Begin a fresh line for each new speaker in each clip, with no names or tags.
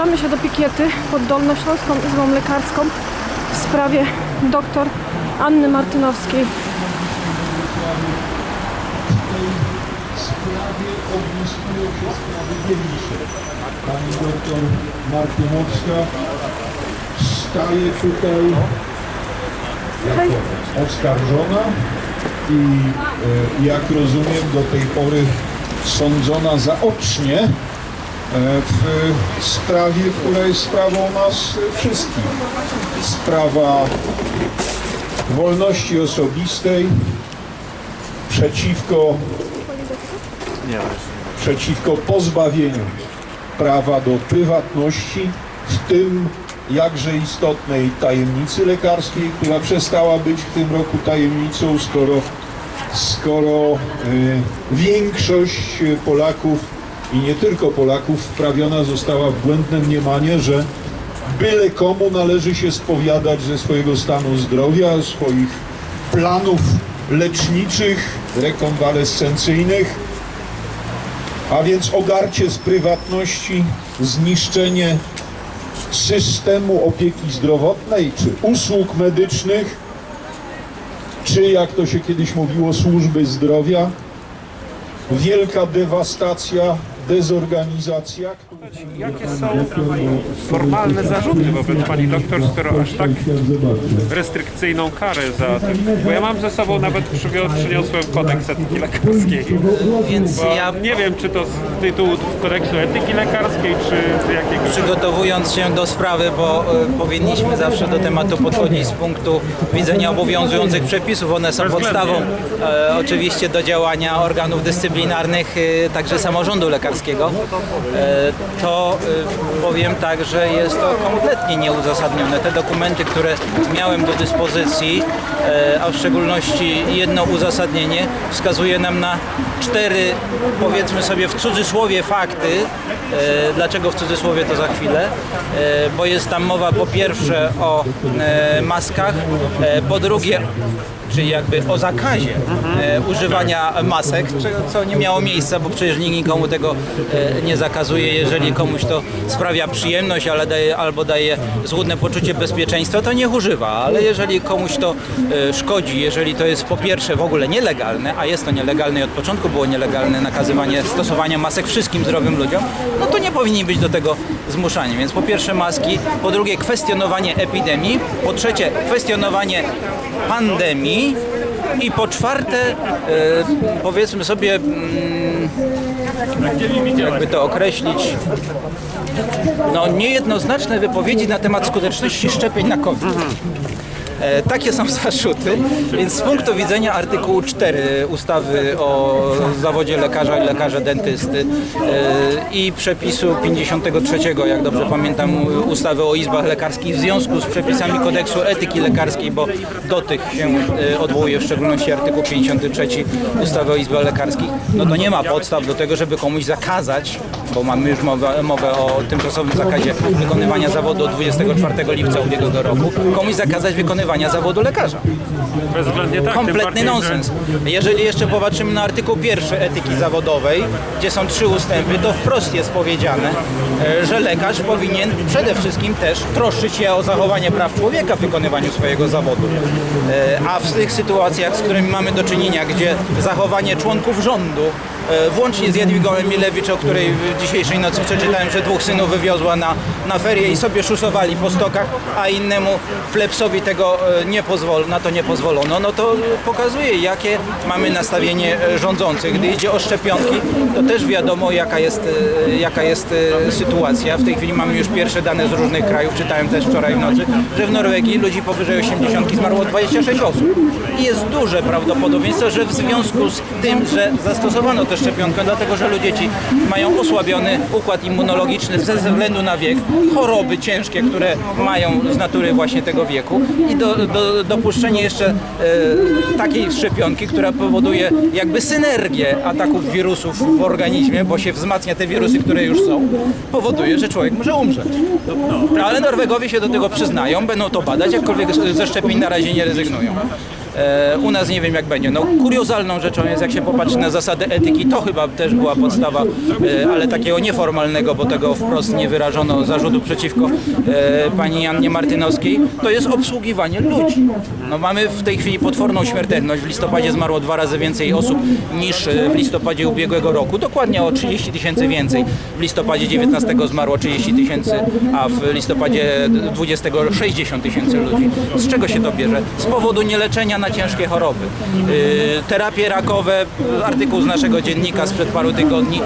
Zbliżamy się do pikiety pod Dolnośląską Izbą Lekarską w sprawie dr Anny Martynowskiej.
sprawie ogniskują się sprawy dzielnicze. Pani doktor Martynowska staje tutaj jako oskarżona i e, jak rozumiem do tej pory sądzona zaocznie w sprawie, która jest sprawą nas wszystkich. Sprawa wolności osobistej przeciwko przeciwko pozbawieniu prawa do prywatności, w tym jakże istotnej tajemnicy lekarskiej, która przestała być w tym roku tajemnicą, skoro, skoro y, większość Polaków i nie tylko Polaków wprawiona została w błędne mniemanie, że byle komu należy się spowiadać ze swojego stanu zdrowia, swoich planów leczniczych, rekonwalescencyjnych, a więc ogarcie z prywatności, zniszczenie systemu opieki zdrowotnej czy usług medycznych, czy jak to się kiedyś mówiło, służby zdrowia, wielka dewastacja, dezorganizacja.
Jakie są formalne zarzuty wobec pani doktor, skoro aż tak restrykcyjną karę za tym? Bo ja mam ze sobą nawet przyniosłem kodeks etyki lekarskiej.
Więc
Bo
ja
nie wiem, czy to z tytułu kodeksu etyki lekarskiej, czy z jakiegoś...
przygotowując się do sprawy, bo e, powinniśmy zawsze do tematu podchodzić z punktu widzenia obowiązujących przepisów. One są podstawą e, oczywiście do działania organów dyscyplinarnych, e, także samorządu lekarskiego. E, to e, powiem tak, że jest to kompletnie nieuzasadnione. Te dokumenty, które miałem do dyspozycji, e, a w szczególności jedno uzasadnienie, wskazuje nam na cztery, powiedzmy sobie w cudzysłowie, fakty. Dlaczego w cudzysłowie to za chwilę? Bo jest tam mowa po pierwsze o maskach, po drugie czyli jakby o zakazie e, używania masek, co nie miało miejsca, bo przecież nikt nikomu tego e, nie zakazuje. Jeżeli komuś to sprawia przyjemność ale daje, albo daje złudne poczucie bezpieczeństwa, to niech używa, ale jeżeli komuś to e, szkodzi, jeżeli to jest po pierwsze w ogóle nielegalne, a jest to nielegalne i od początku było nielegalne nakazywanie stosowania masek wszystkim zdrowym ludziom, no to nie powinni być do tego zmuszani. Więc po pierwsze maski, po drugie kwestionowanie epidemii, po trzecie kwestionowanie pandemii i po czwarte e, powiedzmy sobie mm, jakby to określić no niejednoznaczne wypowiedzi na temat skuteczności szczepień na COVID. E, Takie są zarzuty, więc z punktu widzenia artykułu 4 ustawy o zawodzie lekarza i lekarza dentysty e, i przepisu 53, jak dobrze pamiętam, ustawy o izbach lekarskich w związku z przepisami kodeksu etyki lekarskiej, bo do tych się e, odwołuje w szczególności artykuł 53 ustawy o izbach lekarskich, no to nie ma podstaw do tego, żeby komuś zakazać, bo mamy już mowę, mowę o tymczasowym zakazie wykonywania zawodu od 24 lipca ubiegłego roku, komuś zakazać wykonywania zawodu lekarza.
Bezwzględnie tak.
Kompletny nonsens. Jeżeli jeszcze popatrzymy na artykuł pierwszy etyki zawodowej, gdzie są trzy ustępy, to wprost jest powiedziane, e, że lekarz powinien przede wszystkim też troszczyć się o zachowanie praw człowieka w wykonywaniu swojego zawodu. E, A w tych sytuacjach, z którymi mamy do czynienia, gdzie zachowanie członków rządu, włącznie z Jadwigą Emilewicz, o której w dzisiejszej nocy przeczytałem, że dwóch synów wywiozła na, na ferie i sobie szusowali po stokach, a innemu plebsowi tego e, nie pozwol, na to nie pozwolono, no to pokazuje, jakie mamy nastawienie e, rządzących. Gdy idzie o szczepionki, to też wiadomo, jaka jest, e, jaka jest e, sytuacja. W tej chwili mamy już pierwsze dane z różnych krajów, czytałem też wczoraj w nocy, że w Norwegii ludzi powyżej 80 zmarło 26 osób. I jest duże prawdopodobieństwo, że w związku z tym, że zastosowano tę szczepionkę, dlatego że ludzie ci mają osłabiony układ immunologiczny ze względu na wiek, choroby ciężkie, które mają z natury właśnie tego wieku i do, do, dopuszczenie jeszcze e, takiej szczepionki, która powoduje jakby synergię ataków wirusów w organizmie, bo się wzmacnia te wirusy, które już są, powoduje, że człowiek może umrzeć. Ale Norwegowie się do tego przyznają, będą to badać, jakkolwiek ze szczepień na razie nie rezygnują. E, U nas nie wiem jak będzie. No, kuriozalną rzeczą jest, jak się popatrzy na zasady etyki, to chyba też była podstawa, e, ale takiego nieformalnego, bo tego wprost nie wyrażono zarzutu przeciwko e, pani Jannie Martynowskiej, to jest obsługiwanie ludzi. No, mamy w tej chwili potworną śmiertelność. W listopadzie zmarło dwa razy więcej osób niż w listopadzie ubiegłego roku. Dokładnie o 30 tysięcy więcej. W listopadzie 19 zmarło 30 tysięcy, a w listopadzie 20 60 tysięcy ludzi. Z czego się to bierze? Z powodu nieleczenia na ciężkie choroby. Yy, terapie rakowe, artykuł z naszego dziennika sprzed paru tygodni,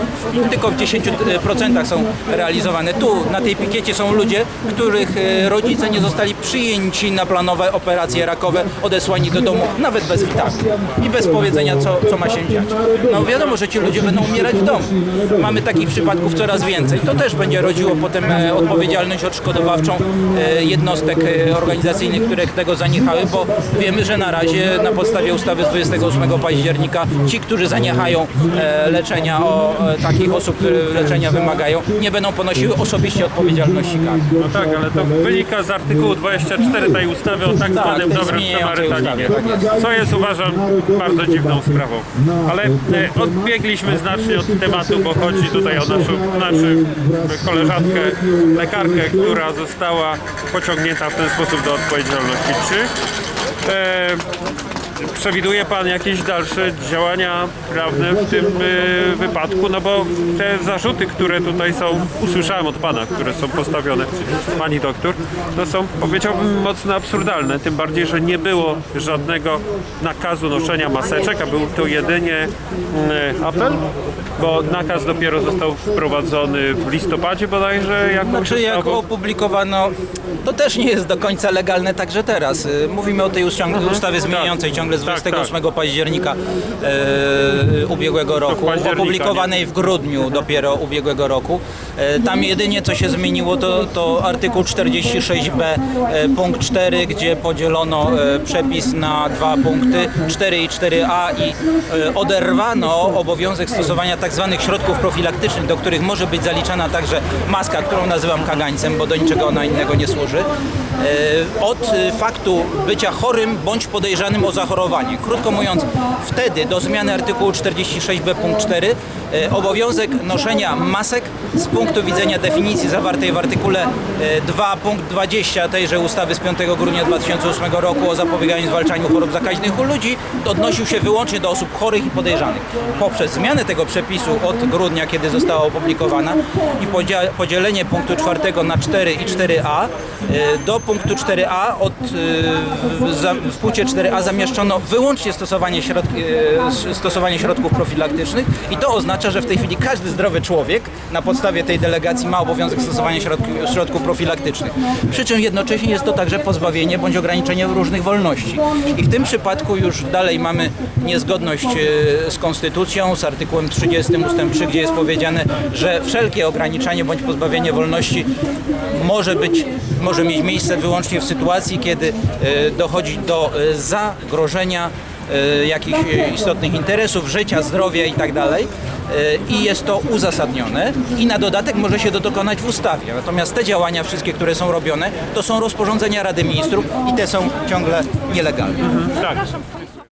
tylko w 10% są realizowane. Tu na tej pikiecie są ludzie, których yy, rodzice nie zostali przyjęci na planowe operacje rakowe, odesłani do domu nawet bez witamin i bez powiedzenia, co, co ma się dziać. No wiadomo, że ci ludzie będą umierać w domu. Mamy takich przypadków coraz więcej. To też będzie rodziło potem e, odpowiedzialność odszkodowawczą e, jednostek e, organizacyjnych, które tego zaniechały, bo wiemy, że na razie na podstawie ustawy z 28 października ci, którzy zaniechają e, leczenia o e, takich osób, które leczenia wymagają, nie będą ponosiły osobiście odpowiedzialności karnej.
No tak, ale to wynika z artykułu 24 tej ustawy o tak zwanym
tej
dobrym Samarytaninie.
tak.
Co jest uważam bardzo dziwną sprawą. Ale e, odbiegliśmy znacznie od tematu, bo chodzi tutaj o naszą, naszą koleżankę, lekarkę, która została pociągnięta w ten sposób do odpowiedzialności. Czy e, przewiduje Pan jakieś dalsze działania prawne w tym e, wypadku? No bo te zarzuty, które tutaj są, usłyszałem od Pana, które są postawione Pani doktor, to są powiedziałbym mocno absurdalne. Tym bardziej, że nie było żadnego nakazu noszenia maseczek, a był to jedynie mm, apel, bo nakaz dopiero został wprowadzony w listopadzie bodajże, jak
Znaczy jak
ustawą.
opublikowano, to też nie jest do końca legalne także teraz. Y, Mówimy o tej ustawie, ustawie zmieniającej ciągle z
Tak,
28 października e, ubiegłego roku, opublikowanej w grudniu dopiero ubiegłego roku. E, tam jedynie co się zmieniło to, to artykuł 46b e, punkt 4, gdzie podzielono e, przepis na dwa punkty 4 i 4a i e, oderwano obowiązek stosowania tak zwanych środków profilaktycznych, do których może być zaliczana także maska, którą nazywam kagańcem, bo do niczego ona innego nie służy, od e, faktu bycia chorym bądź podejrzanym o zachorowanie. Krótko mówiąc, wtedy do zmiany artykułu 46b punkt 4 e, obowiązek noszenia masek z punktu widzenia definicji zawartej w artykule e, 2 punkt 20 tejże ustawy z 5 grudnia 2008 roku o zapobieganiu i zwalczaniu chorób zakaźnych u ludzi odnosił się wyłącznie do osób chorych i podejrzanych. Poprzez zmianę tego przepisu od grudnia, kiedy została opublikowana i podzielenie punktu 4 na 4 i 4a, e, do punktu 4a od, e, w, punkcie 4a zamieszczono wyłącznie stosowanie, środ, s- stosowanie środków profilaktycznych i to oznacza, że w tej chwili każdy zdrowy człowiek na podstawie tej delegacji ma obowiązek stosowania środków, środków profilaktycznych. Przy czym jednocześnie jest to także pozbawienie bądź ograniczenie różnych wolności. I w tym przypadku już dalej mamy niezgodność e, z konstytucją, z artykułem 30 ustęp 3, gdzie jest powiedziane, że wszelkie ograniczanie bądź pozbawienie wolności może być, może mieć miejsce wyłącznie w sytuacji, kiedy e, dochodzi do e, zagrożenia e, jakichś istotnych interesów, życia, zdrowia i tak dalej. I jest to uzasadnione i na dodatek może się to dokonać w ustawie. Natomiast te działania wszystkie, które są robione, to są rozporządzenia Rady Ministrów i te są ciągle nielegalne.
Tak.
Przepraszam, Stanisław.